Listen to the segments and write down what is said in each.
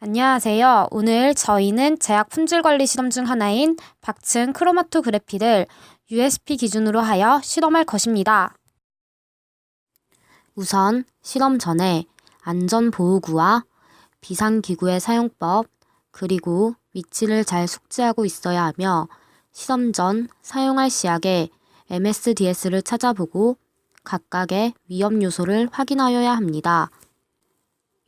안녕하세요. 오늘 저희는 제약 품질 관리 시험 중 하나인 박층 크로마토그래피를 USP 기준으로 하여 실험할 것입니다. 우선 실험 전에 안전보호구와 비상기구의 사용법, 그리고 위치를 잘 숙지하고 있어야 하며 실험 전 사용할 시약의 MSDS를 찾아보고 각각의 위험 요소를 확인하여야 합니다.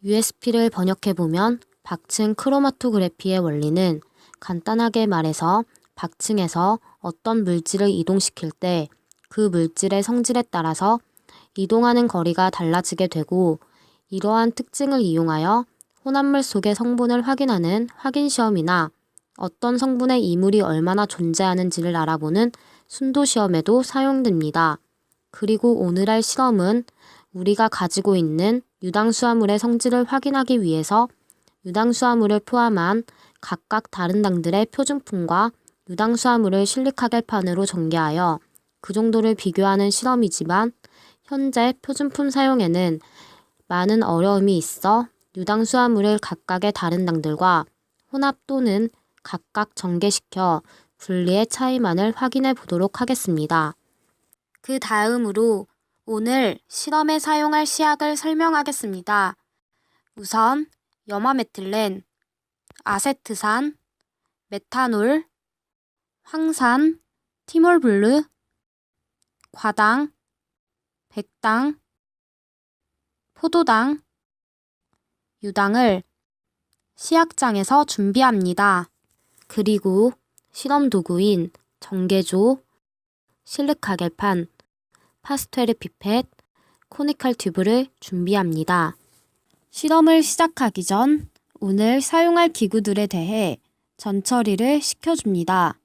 USP를 번역해보면 박층 크로마토그래피의 원리는 간단하게 말해서 박층에서 어떤 물질을 이동시킬 때 그 물질의 성질에 따라서 이동하는 거리가 달라지게 되고 이러한 특징을 이용하여 혼합물 속의 성분을 확인하는 확인 시험이나 어떤 성분의 이물이 얼마나 존재하는지를 알아보는 순도 시험에도 사용됩니다. 그리고 오늘 할 실험은 우리가 가지고 있는 유당수화물의 성질을 확인하기 위해서 유당수화물을 포함한 각각 다른 당들의 표준품과 유당수화물을 실리카겔판으로 전개하여 그 정도를 비교하는 실험이지만 현재 표준품 사용에는 많은 어려움이 있어 유당수화물을 각각의 다른 당들과 혼합 또는 각각 전개시켜 분리의 차이만을 확인해 보도록 하겠습니다. 그 다음으로 오늘 실험에 사용할 시약을 설명하겠습니다. 우선 염화메틸렌, 아세트산, 메탄올, 황산, 티몰블루, 과당, 백당, 포도당, 유당을 시약장에서 준비합니다. 그리고 실험 도구인 정개조, 실리카겔판, 파스텔 피펫, 코니칼 튜브를 준비합니다. 실험을 시작하기 전 오늘 사용할 기구들에 대해 전처리를 시켜줍니다.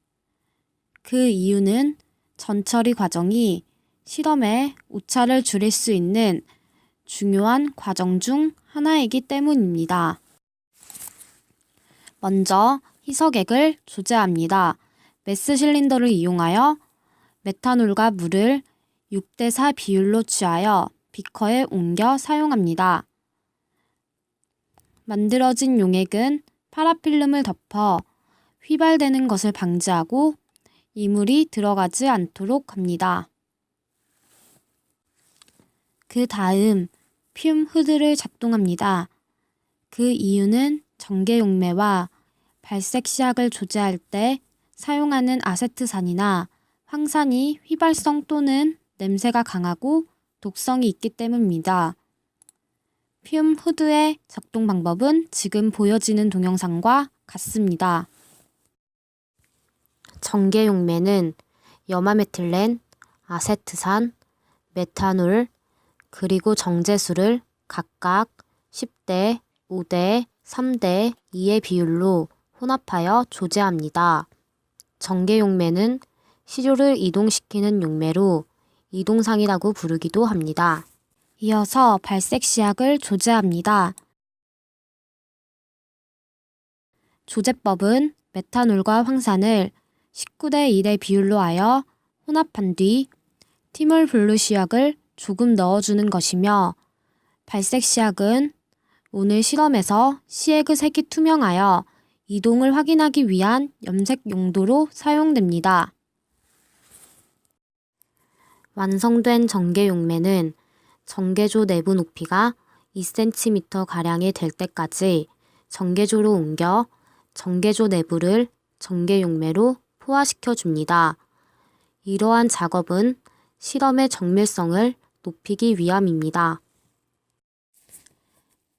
그 이유는 전처리 과정이 실험에 오차를 줄일 수 있는 중요한 과정 중 하나이기 때문입니다. 먼저 희석액을 조제합니다. 메스 실린더를 이용하여 메탄올과 물을 6대4 비율로 취하여 비커에 옮겨 사용합니다. 만들어진 용액은 파라필름을 덮어 휘발되는 것을 방지하고 이물이 들어가지 않도록 합니다. 그 다음 퓸 후드를 작동합니다. 그 이유는 전개 용매와 발색 시약을 조제할 때 사용하는 아세트산이나 황산이 휘발성 또는 냄새가 강하고 독성이 있기 때문입니다. 퓸 후드의 작동 방법은 지금 보여지는 동영상과 같습니다. 전개 용매는 염화메틸렌, 아세트산, 메탄올, 그리고 정제수를 각각 10대, 5대, 3대 2의 비율로 혼합하여 조제합니다. 전개 용매는 시료를 이동시키는 용매로 이동상이라고 부르기도 합니다. 이어서 발색 시약을 조제합니다. 조제법은 메탄올과 황산을 19대 1의 비율로 하여 혼합한 뒤 티몰 블루 시약을 조금 넣어주는 것이며 발색 시약은 오늘 실험에서 시에그 색이 투명하여 이동을 확인하기 위한 염색 용도로 사용됩니다. 완성된 전개 용매는 전개조 내부 높이가 2cm 가량이 될 때까지 전개조로 옮겨 전개조 내부를 전개 용매로 포화시켜 줍니다. 이러한 작업은 실험의 정밀성을 높이기 위함입니다.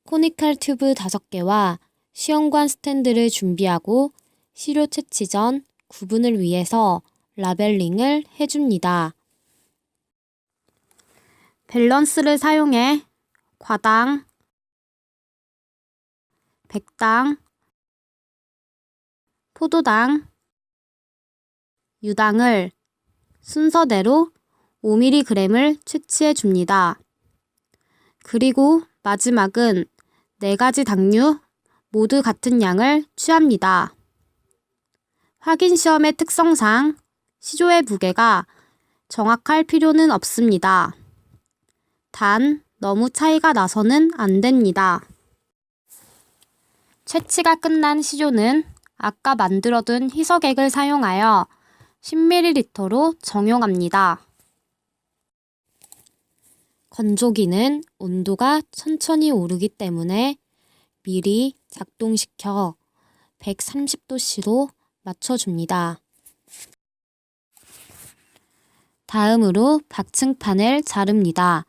코니칼 튜브 5개와 시험관 스탠드를 준비하고 시료 채취 전 구분을 위해서 라벨링을 해줍니다. 밸런스를 사용해 과당, 백당, 포도당, 유당을 순서대로 5mg을 채취해 줍니다. 그리고 마지막은 네 가지 당류 모두 같은 양을 취합니다. 확인 시험의 특성상 시조의 무게가 정확할 필요는 없습니다. 단 너무 차이가 나서는 안 됩니다. 채취가 끝난 시조는 아까 만들어둔 희석액을 사용하여 10ml로 정용합니다. 건조기는 온도가 천천히 오르기 때문에 미리 작동시켜 130도씨로 맞춰줍니다. 다음으로 박층판을 자릅니다.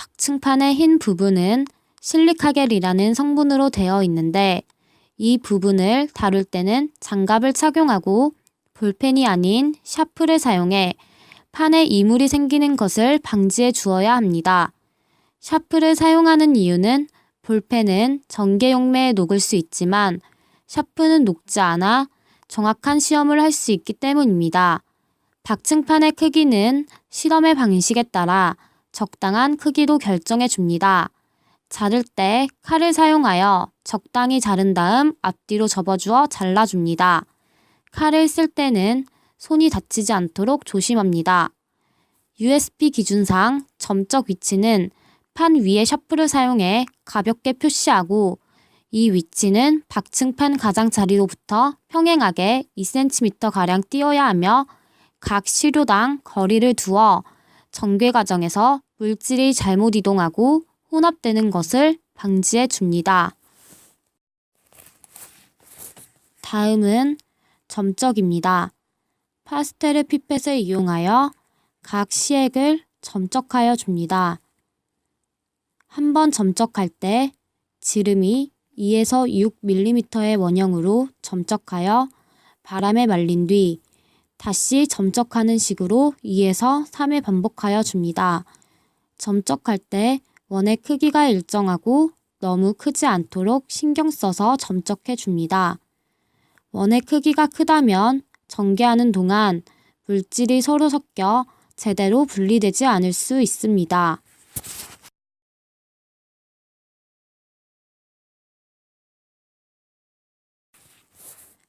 박층판의 흰 부분은 실리카겔이라는 성분으로 되어 있는데 이 부분을 다룰 때는 장갑을 착용하고 볼펜이 아닌 샤프를 사용해 판에 이물이 생기는 것을 방지해 주어야 합니다. 샤프를 사용하는 이유는 볼펜은 전개용매에 녹을 수 있지만 샤프는 녹지 않아 정확한 시험을 할 수 있기 때문입니다. 박층판의 크기는 실험의 방식에 따라 적당한 크기로 결정해 줍니다. 자를 때 칼을 사용하여 적당히 자른 다음 앞뒤로 접어주어 잘라줍니다. 칼을 쓸 때는 손이 다치지 않도록 조심합니다. USB 기준상 점적 위치는 판 위에 샤프를 사용해 가볍게 표시하고 이 위치는 박층판 가장 자리로부터 평행하게 2cm가량 띄어야 하며 각 시료당 거리를 두어 전개 과정에서 물질이 잘못 이동하고 혼합되는 것을 방지해 줍니다. 다음은 점적입니다. 파스텔 피펫을 이용하여 각 시액을 점적하여 줍니다. 한 번 점적할 때 지름이 2에서 6mm의 원형으로 점적하여 바람에 말린 뒤 다시 점적하는 식으로 2에서 3회 반복하여 줍니다. 점적할 때 원의 크기가 일정하고 너무 크지 않도록 신경 써서 점적해 줍니다. 원의 크기가 크다면 전개하는 동안 물질이 서로 섞여 제대로 분리되지 않을 수 있습니다.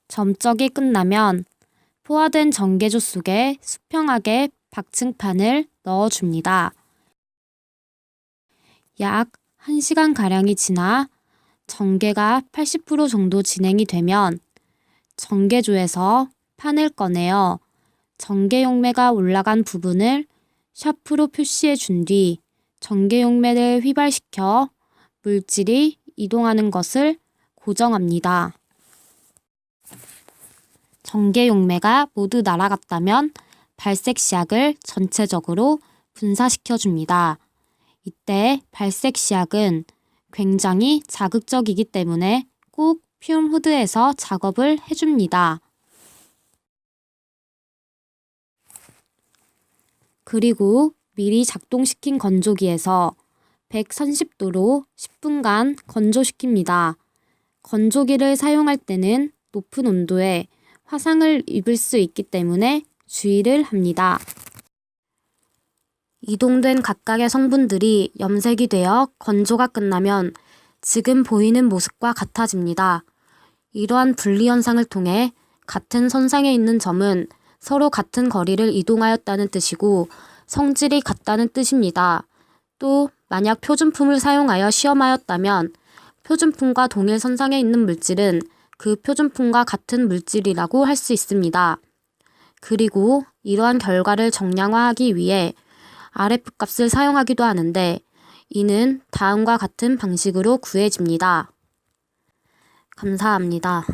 점적이 끝나면 포화된 전개조 속에 수평하게 박층판을 넣어줍니다. 약 1시간가량이 지나 전개가 80% 정도 진행이 되면 전개조에서 판을 꺼내어 전개용매가 올라간 부분을 샤프로 표시해 준 뒤 전개용매를 휘발시켜 물질이 이동하는 것을 고정합니다. 전개용매가 모두 날아갔다면 발색 시약을 전체적으로 분사시켜 줍니다. 이때 발색 시약은 굉장히 자극적이기 때문에 꼭 퓨움 후드에서 작업을 해줍니다. 그리고 미리 작동시킨 건조기에서 130도로 10분간 건조시킵니다. 건조기를 사용할 때는 높은 온도에 화상을 입을 수 있기 때문에 주의를 합니다. 이동된 각각의 성분들이 염색이 되어 건조가 끝나면 지금 보이는 모습과 같아집니다. 이러한 분리 현상을 통해 같은 선상에 있는 점은 서로 같은 거리를 이동하였다는 뜻이고 성질이 같다는 뜻입니다. 또 만약 표준품을 사용하여 시험하였다면 표준품과 동일 선상에 있는 물질은 그 표준품과 같은 물질이라고 할 수 있습니다. 그리고 이러한 결과를 정량화하기 위해 RF 값을 사용하기도 하는데 이는 다음과 같은 방식으로 구해집니다. 감사합니다.